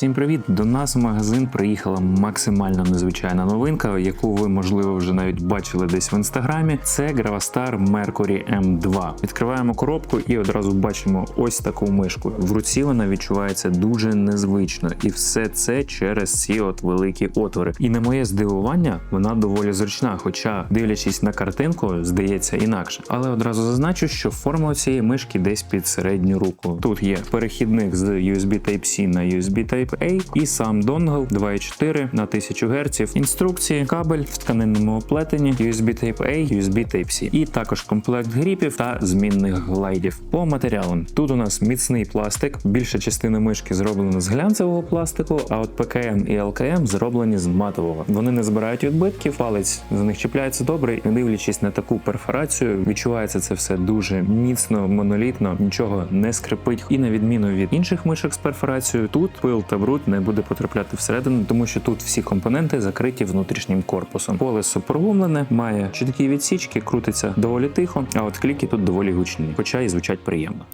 Всім привіт! До нас в магазин приїхала максимально незвичайна новинка, яку ви можливо вже навіть бачили десь в інстаграмі. Це Gravastar Mercury M2. Відкриваємо коробку і одразу бачимо ось таку мишку. В руці вона відчувається дуже незвично, і все це через ці от великі отвори. І на моє здивування, вона доволі зручна, хоча, дивлячись на картинку, здається інакше. Але одразу зазначу, що форма цієї мишки десь під середню руку. Тут є перехідник з USB Type-C на USB Type-A і сам донгл 2.4 на 1000 Гц, інструкції, кабель в тканинному оплетенні, USB Type-A, USB Type-C. І також комплект гріпів та змінних глайдів. По матеріалам тут у нас міцний пластик. Більша частина мишки зроблена з глянцевого пластику, а от ПКМ і ЛКМ зроблені з матового. Вони не збирають відбитків, палець за них чіпляється добре, не дивлячись на таку перфорацію, відчувається це все дуже міцно, монолітно, нічого не скрипить. І на відміну від інших мишок з перфорацією, тут пил та бруд не буде потрапляти всередину, тому що тут всі компоненти закриті внутрішнім корпусом. Колесо проломлене, має чіткі відсічки, крутиться доволі тихо, а от кліки тут доволі гучні, хоча і звучать приємно.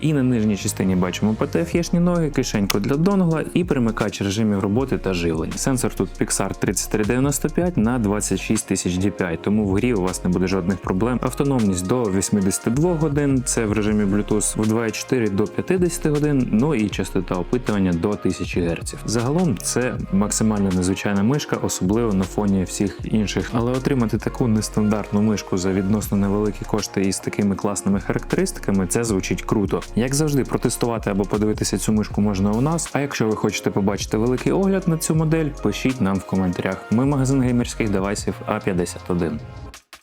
І на нижній частині бачимо ПТФ-єшні ноги, кишеньку для донгла і перемикач режимів роботи та живлення. Сенсор тут Pixar 3395 на 26 тисяч DPI, тому в грі у вас не буде жодних проблем. Автономність до 82 годин, це в режимі Bluetooth, в 2.4 до 50 годин, ну і частота опитування до 1000 Гц. Загалом це максимально незвичайна мишка, особливо на фоні всіх інших. Але отримати таку нестандартну мишку за відносно невеликі кошти і з такими класними характеристиками, це звучить круто. Як завжди, протестувати або подивитися цю мишку можна у нас. А якщо ви хочете побачити великий огляд на цю модель, пишіть нам в коментарях. Ми магазин геймерських девайсів А51.